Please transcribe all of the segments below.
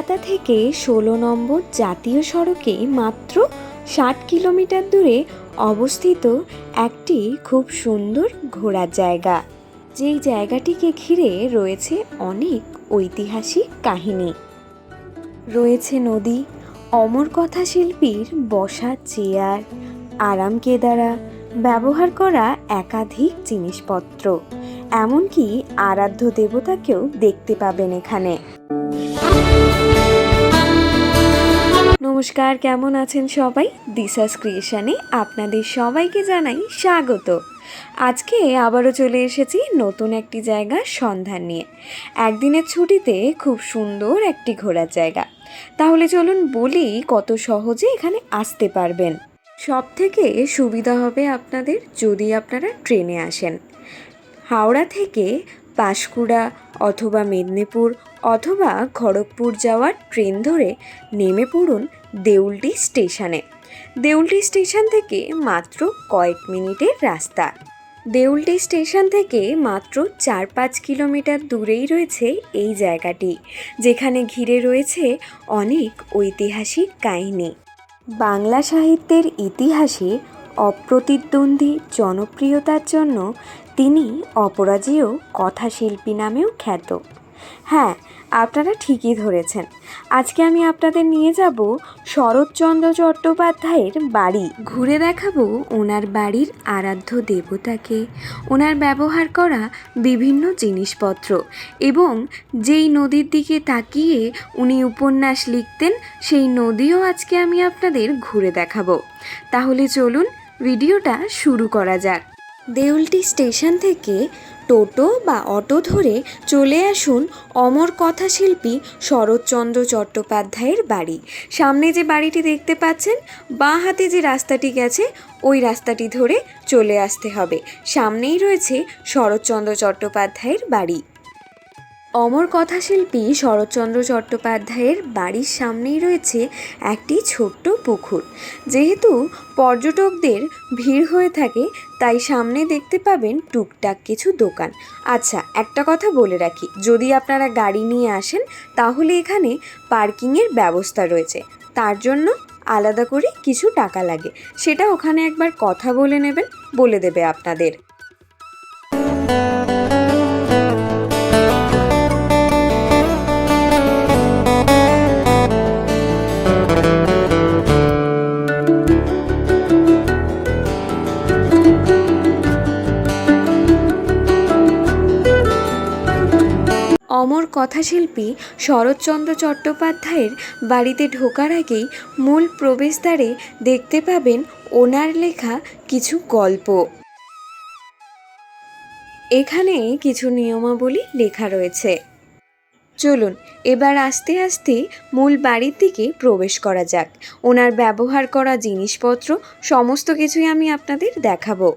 কলকাতা থেকে ষোলো নম্বর জাতীয় সড়কে মাত্র ষাট কিলোমিটার দূরে অবস্থিত একটি খুব সুন্দর ঘোরার জায়গা। যেই জায়গাটিকে ঘিরে রয়েছে অনেক ঐতিহাসিক কাহিনী। রয়েছে নদী, অমর কথা শিল্পীর বসা চেয়ার, আরাম কেদারা ব্যবহার করা একাধিক জিনিসপত্র, এমনকি আরাধ্য দেবতাকেও দেখতে পাবেন এখানে। নমস্কার, কেমন আছেন সবাই? দিশাস ক্রিয়েশনে আপনাদের সবাইকে জানাই স্বাগত। আজকে আবারও চলে এসেছি নতুন একটি জায়গার সন্ধান নিয়ে। একদিনের ছুটিতে খুব সুন্দর একটি ঘোরার জায়গা। তাহলে চলুন বলি কত সহজে এখানে আসতে পারবেন। সব থেকে সুবিধা হবে আপনাদের যদি আপনারা ট্রেনে আসেন। হাওড়া থেকে পাঁশকুড়া অথবা মেদিনীপুর অথবা খড়গপুর যাওয়ার ট্রেন ধরে নেমে পড়ুন দেউলটি স্টেশনে। দেউলটি স্টেশন থেকে মাত্র কয়েক মিনিটের রাস্তা। দেউলটি স্টেশন থেকে মাত্র চার পাঁচ কিলোমিটার দূরেই রয়েছে এই জায়গাটি, যেখানে ঘিরে রয়েছে অনেক ঐতিহাসিক কাহিনী। বাংলা সাহিত্যের ইতিহাসে অপ্রতিদ্বন্দ্বী জনপ্রিয়তার জন্য তিনি অপরাজেয় কথাশিল্পী নামেও খ্যাত। হ্যাঁ আপনারা ঠিকই ধরেছেন। আজকে আমি আপনাদের নিয়ে যাব শরৎচন্দ্র চট্টোপাধ্যায়ের বাড়ি। ঘুরে দেখাবো ওনার বাড়ির আরাধ্য দেবতাকে। ওনার ব্যবহার করা বিভিন্ন জিনিসপত্র এবং যেই নদীর দিকে তাকিয়ে উনি উপন্যাস লিখতেন সেই নদীও আজকে আমি আপনাদের ঘুরে দেখাবো। তাহলে চলুন ভিডিওটা শুরু করা যাক। দেউলটি স্টেশন থেকে টোটো বা অটো ধরে চলে আসুন অমর কথাশিল্পী শরৎচন্দ্র চট্টোপাধ্যায়ের বাড়ি। সামনে যে বাড়িটি দেখতে পাচ্ছেন, বাঁ হাতে যে রাস্তাটি গেছে, ওই রাস্তাটি ধরে চলে আসতে হবে। সামনেই রয়েছে শরৎচন্দ্র চট্টোপাধ্যায়ের বাড়ি। অমর কথাশিল্পী শরৎচন্দ্র চট্টোপাধ্যায়ের বাড়ির সামনেই রয়েছে একটি ছোট্ট পুকুর। যেহেতু পর্যটকদের ভিড় হয়ে থাকে, তাই সামনে দেখতে পাবেন টুকটাক কিছু দোকান। আচ্ছা একটা কথা বলে রাখি, যদি আপনারা গাড়ি নিয়ে আসেন, তাহলে এখানে পার্কিংয়ের ব্যবস্থা রয়েছে। তার জন্য আলাদা করে কিছু টাকা লাগে। সেটা ওখানে একবার কথা বলে নেবেন, বলে দেবে আপনাদের। কথাশিল্পী শরৎচন্দ্র চট্টোপাধ্যায়ের বাড়িতে ঢোকার আগেই মূল প্রবেশদ্বারে দেখতে পাবেন ওনার লেখা কিছু গল্প। এখানে কিছু নিয়মাবলী লেখা রয়েছে। চলুন, এবার আস্তে আস্তে মূল বাড়ির দিকে প্রবেশ করা যাক। ওনার ব্যবহার করা জিনিসপত্র, সমস্ত কিছুই আমি আপনাদের দেখাবো।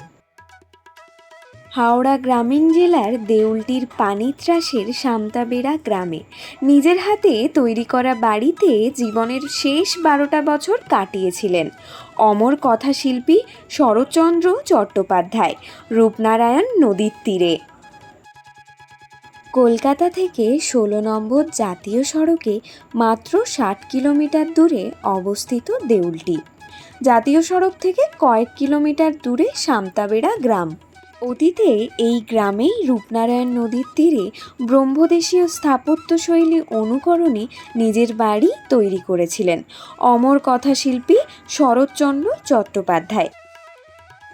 হাওড়া গ্রামীণ জেলার দেউলটির পানিত্রাসের সামতাবেড়া গ্রামে। নিজের হাতে তৈরি করা বাড়িতে জীবনের শেষ বারোটা বছর কাটিয়েছিলেন। অমর কথাশিল্পী শরৎচন্দ্র চট্টোপাধ্যায়, রূপনারায়ণ নদীর তীরে। কলকাতা থেকে ষোলো নম্বর জাতীয় সড়কে মাত্র ষাট কিলোমিটার দূরে অবস্থিত দেউলটি। জাতীয় সড়ক থেকে কয়েক কিলোমিটার দূরে সামতাবেড়া গ্রাম। অতীতে এই গ্রামেই রূপনারায়ণ নদীর তীরে ব্রহ্মদেশীয় স্থাপত্যশৈলী অনুকরণে নিজের বাড়ি তৈরি করেছিলেন অমর কথাশিল্পী শরৎচন্দ্র চট্টোপাধ্যায়।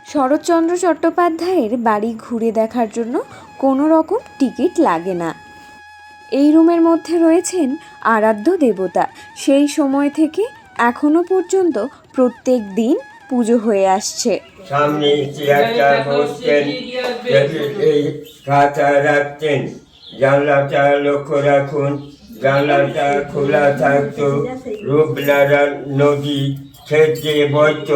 শরৎচন্দ্র চট্টোপাধ্যায়ের বাড়ি ঘুরে দেখার জন্য কোনো রকম টিকিট লাগে না। এই রুমের মধ্যে রয়েছেন আরাধ্য দেবতা। সেই সময় থেকে এখনও পর্যন্ত প্রত্যেক দিন পুজো হয়ে আসছে। সামনে চেয়ারটা বসতেন এই খাতা রাখতেন জানলাটা লক্ষ্য রাখুন জানলাটা খোলা থাকতো নদী খেতে বইত।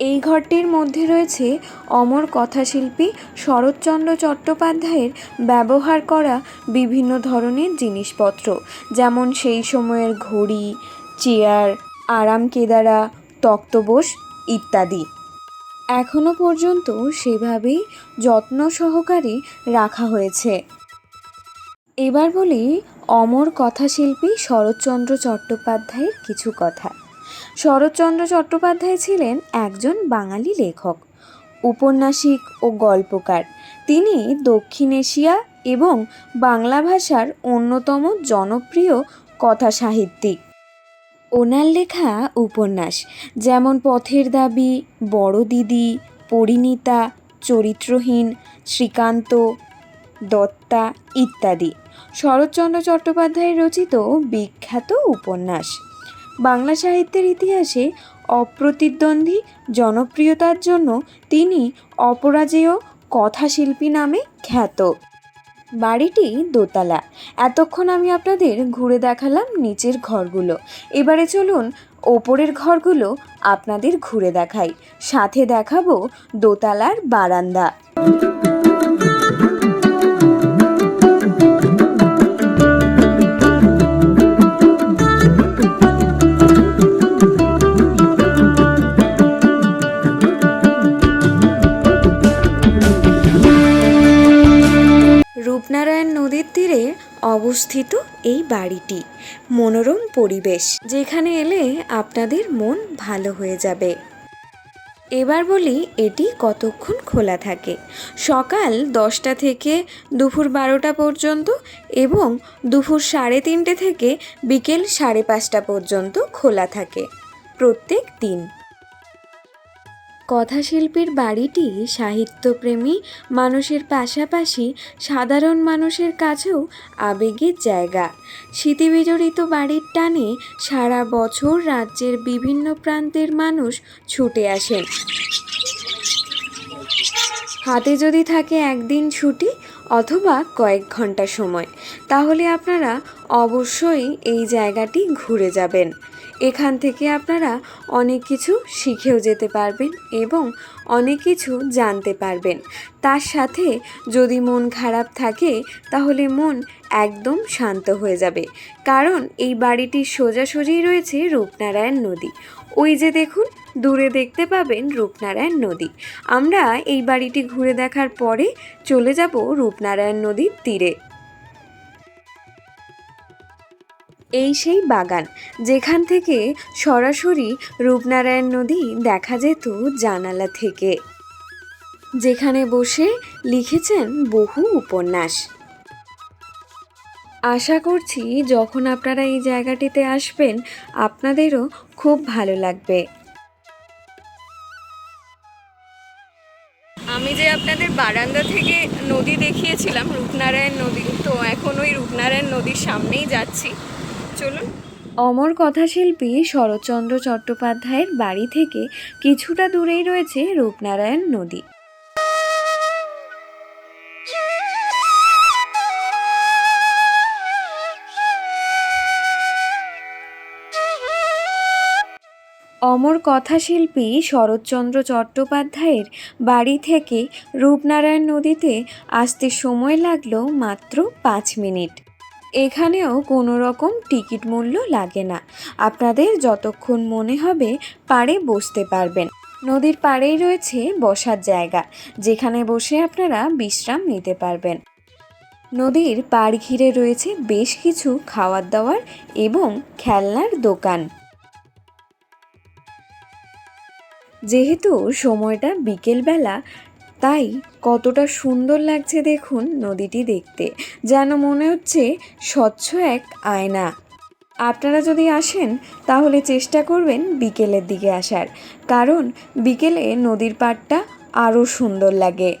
এই ঘরটির মধ্যে রয়েছে অমর কথাশিল্পী শরৎচন্দ্র চট্টোপাধ্যায়ের ব্যবহার করা বিভিন্ন ধরনের জিনিসপত্র যেমন সেই সময়ের ঘড়ি চেয়ার আরাম কেদারা তক্তবোস ইত্যাদি। এখনও পর্যন্ত সেভাবেই যত্ন সহকারে রাখা হয়েছে। এবার বলি অমর কথাশিল্পী শরৎচন্দ্র চট্টোপাধ্যায়ের কিছু কথা। শরৎচন্দ্র চট্টোপাধ্যায় ছিলেন একজন বাঙালি লেখক, উপন্যাসিক ও গল্পকার। তিনি দক্ষিণ এশিয়া এবং বাংলা ভাষার অন্যতম জনপ্রিয় কথা সাহিত্যিক ওনার লেখা উপন্যাস, যেমন পথের দাবি, বড় দিদি, পরিণীতা, চরিত্রহীন, শ্রীকান্ত, দত্তা ইত্যাদি। শরৎচন্দ্র চট্টোপাধ্যায়ের রচিত বিখ্যাত উপন্যাস। বাংলা সাহিত্যের ইতিহাসে অপ্রতিদ্বন্দ্বী জনপ্রিয়তার জন্য তিনি অপরাজেয় কথাশিল্পী নামে খ্যাত। বাড়িটি দোতলা। এতক্ষণ আমি আপনাদের ঘুরে দেখালাম নিচের ঘরগুলো। এবারে চলুন ওপরের ঘরগুলো আপনাদের ঘুরে দেখাই। সাথে দেখাবো দোতলার বারান্দা। অবস্থিত এই বাড়িটি, মনোরম পরিবেশ, যেখানে এলে আপনাদের মন ভালো হয়ে যাবে। এবার বলি এটি কতক্ষণ খোলা থাকে। সকাল দশটা থেকে দুপুর বারোটা পর্যন্ত এবং দুপুর সাড়ে তিনটে থেকে বিকেল সাড়ে পাঁচটা পর্যন্ত খোলা থাকে প্রত্যেক দিন। কথাশিল্পীর বাড়িটি সাহিত্যপ্রেমী মানুষের পাশাপাশি সাধারণ মানুষের কাছেও আবেগের জায়গা। স্মৃতিবিজড়িত বাড়ির টানে সারা বছর রাজ্যের বিভিন্ন প্রান্তের মানুষ ছুটে আসেন। হাতে যদি থাকে একদিন ছুটি অথবা কয়েক ঘণ্টা সময়। তাহলে আপনারা অবশ্যই এই জায়গাটি ঘুরে যাবেন। এখান থেকে আপনারা অনেক কিছু শিখেও যেতে পারবেন এবং অনেক কিছু জানতে পারবেন। তার সাথে যদি মন খারাপ থাকে, তাহলে মন একদম শান্ত হয়ে যাবে। কারণ এই বাড়িটির সোজাসুজি রয়েছে রূপনারায়ণ নদী। ওই যে দেখুন, দূরে দেখতে পাবেন রূপনারায়ণ নদী। আমরা এই বাড়িটি ঘুরে দেখার পরে চলে যাব রূপনারায়ণ নদীর তীরে। এই সেই বাগান। যেখান থেকে সরাসরি রূপনারায়ণ নদী দেখা যেত জানালা থেকে। যেখানে বসে লিখেছেন বহু উপন্যাস। আশা করছি যখন আপনারা এই জায়গাটিতে আসবেন, আপনাদেরও খুব ভালো লাগবে। আমি যে আপনাদের বারান্দা থেকে নদী দেখিয়েছিলাম, রূপনারায়ণ নদী, তো এখন ওই রূপনারায়ণ নদীর সামনেই যাচ্ছি। চলুন। অমর কথাশিল্পী শরৎচন্দ্র চট্টোপাধ্যায়ের বাড়ি থেকে কিছুটা দূরেই রয়েছে রূপনারায়ণ নদী। অমর কথাশিল্পী শরৎচন্দ্র চট্টোপাধ্যায়ের বাড়ি থেকে রূপনারায়ণ নদীতে আসতে সময় লাগল মাত্র পাঁচ মিনিট। এখানেও কোনো রকম টিকিট মূল্য লাগে না। আপনাদের যতক্ষণ মনে হবে পাড়ে বসতে পারবেন। নদীর পাড়েই রয়েছে বসার জায়গা, যেখানে বসে আপনারা বিশ্রাম নিতে পারবেন। নদীর পাড় ঘিরে রয়েছে বেশ কিছু খাওয়ার দাওয়ার এবং খেলনার দোকান। যেহেতু সময়টা বিকেলবেলা তাই কতটা সুন্দর লাগছে দেখুন নদীটি দেখতে। যেন মনে হচ্ছে স্বচ্ছ এক আয়না। আপনারা যদি আসেন, তাহলে চেষ্টা করবেন বিকেলের দিকে আসার। কারণ বিকেলে নদীর পাড়টা আরও সুন্দর লাগে।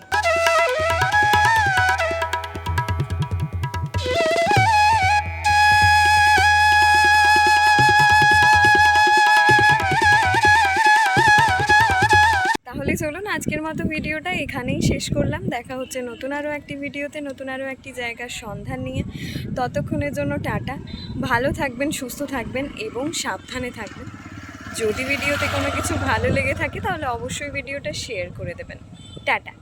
ভিডিওটা এখানেই শেষ করলাম। দেখা হচ্ছে নতুন আরও একটি ভিডিওতে, নতুন আরও একটি জায়গার সন্ধান নিয়ে। ততক্ষণের জন্য টাটা। ভালো থাকবেন, সুস্থ থাকবেন এবং সাবধানে থাকবেন। যদি ভিডিওতে কোনো কিছু ভালো লেগে থাকে তাহলে অবশ্যই ভিডিওটা শেয়ার করে দেবেন। টাটা।